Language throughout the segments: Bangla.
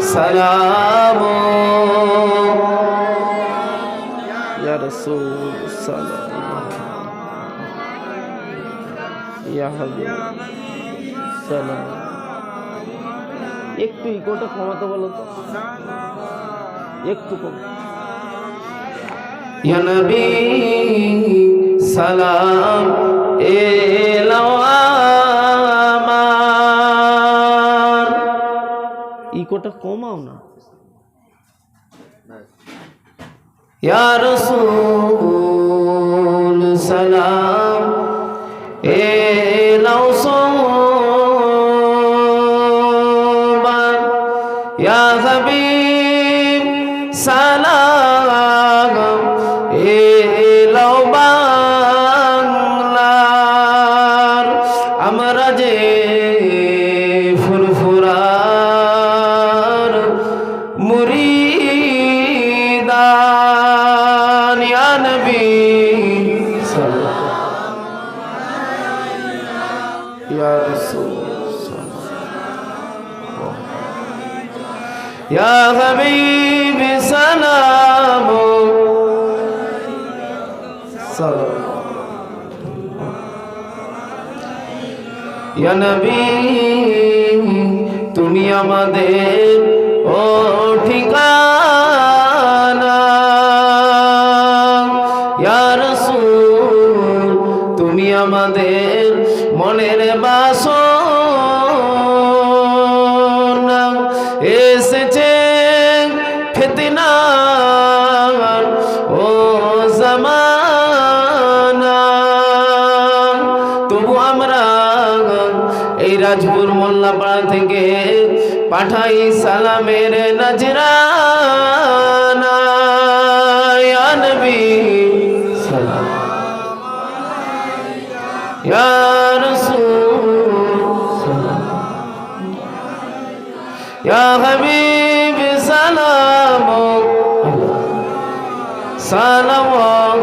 سلام يا رسول سلام يا حبيب সালাম একটু ইকোটা কমাতে বলো তো একটু কম ইয়া নবী সালাম এলাও ইকোটা কমাও না। ইয়া রাসূল সালাম। এ লাউ সালাম। মুরিদান ইয়া নবী। হাবিব সালাম। ইয়া নবী তুমি আমাদের ও তুমি আমাদের মনের বাসনা এসেছে ফিতনা ও জামানা। তবু আমরা এই রাজপুর মোল্লাপাড়া থেকে পাঠাই সালামের নজরানা রাসূল সালাম ইয়া হাবিব সালাম সালাম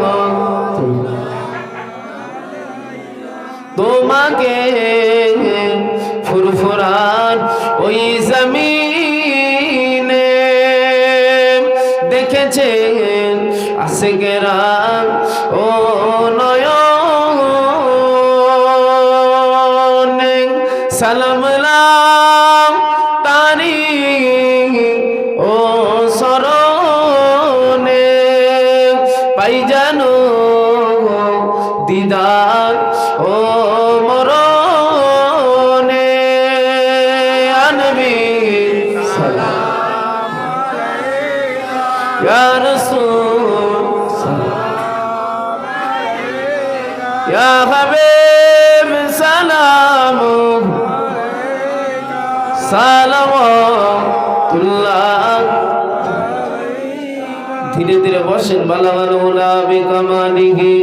তোমাকে ফুরফুরান ওই জমিনে দেখেছেন আশেকেরা ও নয়নে সালাম লাম তারি ও সরনে পাই জানো দিদার ও মরনে আনবি সালাম। ইয়া সালাম। ধীরে ধীরে বসেন বালা বালা কামালিহি